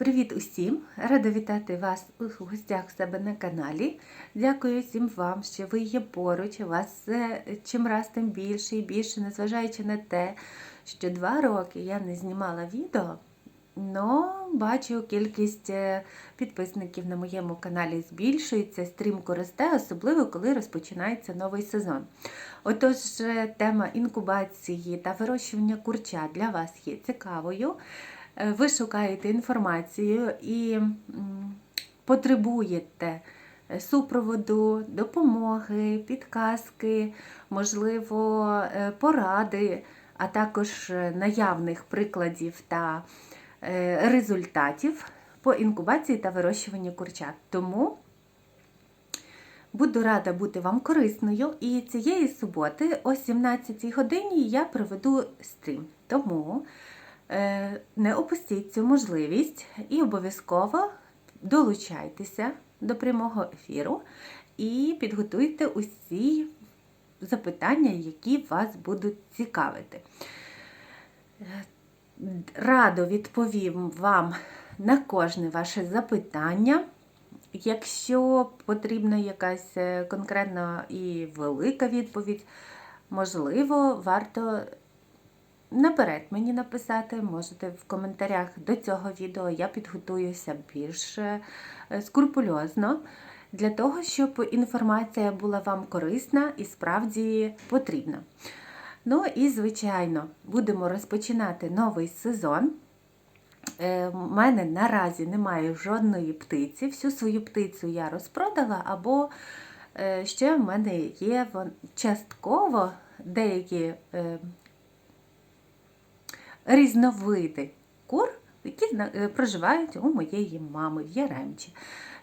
Привіт усім! Рада вітати вас у гостях себе на каналі. Дякую всім вам, що ви є поруч. Вас все чим раз тим більше і більше, незважаючи на те, що два роки я не знімала відео, але бачу кількість е, підписників на моєму каналі збільшується, стрімко росте, особливо коли розпочинається новий сезон. Отож, е, тема інкубації та вирощування курча для вас є цікавою. Е, ви шукаєте інформацію і потребуєте е, супроводу, допомоги, підказки, можливо, е, поради, а також наявних прикладів та результатів по інкубації та вирощуванню курчат. Тому Буду рада бути вам корисною. І цієї суботи о 17 годині я проведу стрім. Тому не опустіть цю можливість і обов'язково долучайтеся до прямого ефіру і підготуйте усі запитання, які вас будуть цікавити. Е, Радо відповім вам на кожне ваше запитання. Якщо потрібна якась е, конкретна і велика відповідь, можливо, варто наперед мені написати, можете в коментарях до цього відео я підготуюся більш е, скрупульозно для того, щоб інформація була вам корисна і справді потрібна. Ну і, звичайно, будемо розпочинати новий сезон. Е, В мене наразі немає жодної птиці. Всю свою птицю я розпродала, або е, ще в мене є частково деякі е, різновиди кур, які е, проживають у моєї мами в Яремчі.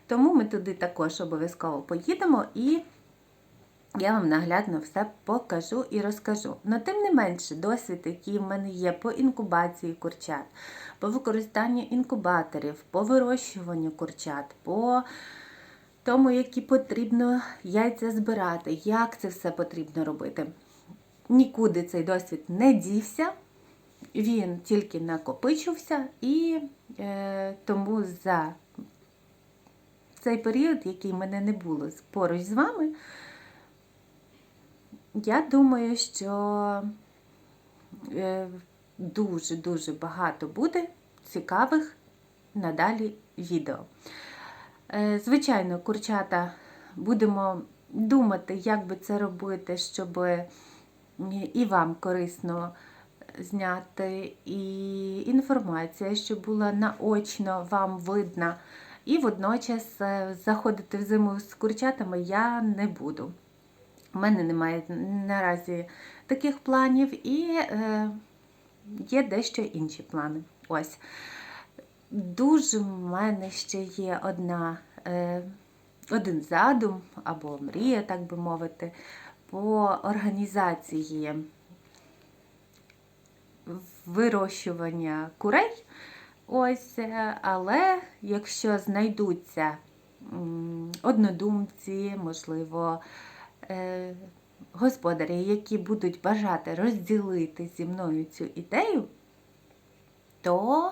Тому ми туди також обов'язково поїдемо і я вам наглядно все покажу і розкажу. Но тим не менше, досвід, який в мене є по інкубації курчат, по використанню інкубаторів, по вирощуванню курчат, по тому, які потрібно яйця збирати, як це все потрібно робити. Нікуди цей досвід не дівся, він тільки накопичився, і е, тому за цей період, який мене не було поруч з вами, я думаю, що е, дуже-дуже багато буде цікавих надалі відео. Е, Звичайно, курчата будемо думати, як би це робити, щоб і вам корисно зняти, і інформація, щоб була наочно вам видна. І водночас е, заходити в зиму з курчатами я не буду. У мене немає наразі таких планів і е, є дещо інші плани. Ось. Дуже в мене ще є одна, е, один задум або мрія, так би мовити, по організації вирощування курей. Ось, е, але якщо знайдуться однодумці, можливо, е, господарі, які будуть бажати розділити зі мною цю ідею, то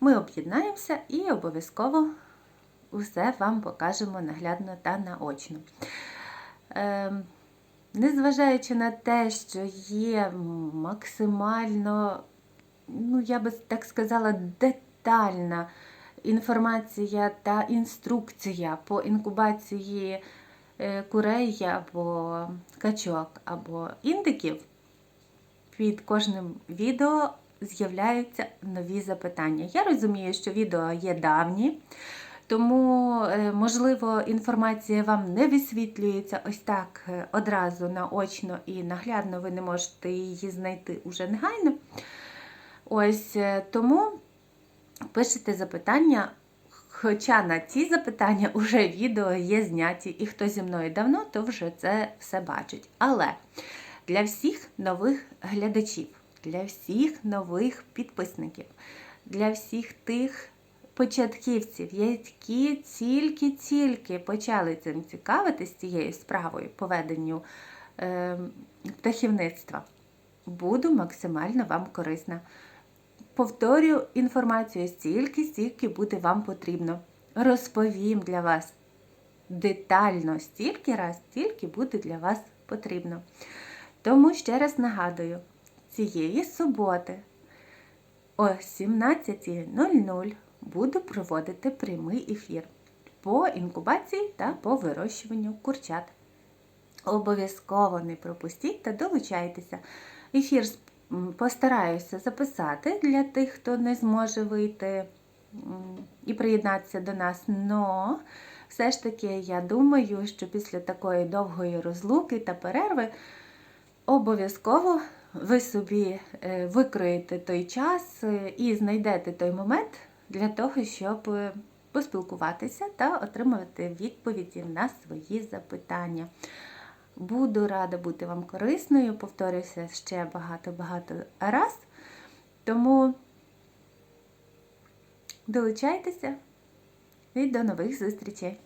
ми об'єднаємося і обов'язково усе вам покажемо наглядно та наочно. Незважаючи на те, що є максимально, ну я би так сказала, детальна інформація та інструкція по інкубації е, курей або качок, або індиків, під кожним відео з'являються нові запитання. Я розумію, що відео є давні, тому, е, можливо, інформація вам не висвітлюється ось так е, одразу наочно і наглядно, ви не можете її знайти уже негайно. Ось е, тому пишете запитання. Хоча на ці запитання вже відео є зняті, і хто зі мною давно, то вже це все бачить. Але для всіх нових глядачів, для всіх нових підписників, для всіх тих початківців, які тільки-тільки почали цим цікавитись цією справою по веденню е, птахівництва, буду максимально вам корисна. повторю інформацію стільки, стільки буде вам потрібно. Розповім для вас детально стільки раз, стільки буде для вас потрібно. Тому ще раз нагадую, цієї суботи о 17.00 буду проводити прямий ефір по інкубації та по вирощуванню курчат. Обов'язково не пропустіть та долучайтеся. Ефір постараюся записати для тих, хто не зможе вийти і приєднатися до нас. Но все ж таки я думаю, що після такої довгої розлуки та перерви обов'язково ви собі е, викроєте той час е, і знайдете той момент для того, щоб поспілкуватися та отримувати відповіді на свої запитання. Буду рада бути вам корисною, повторюся ще багато-багато раз. Тому долучайтеся і до нових зустрічей!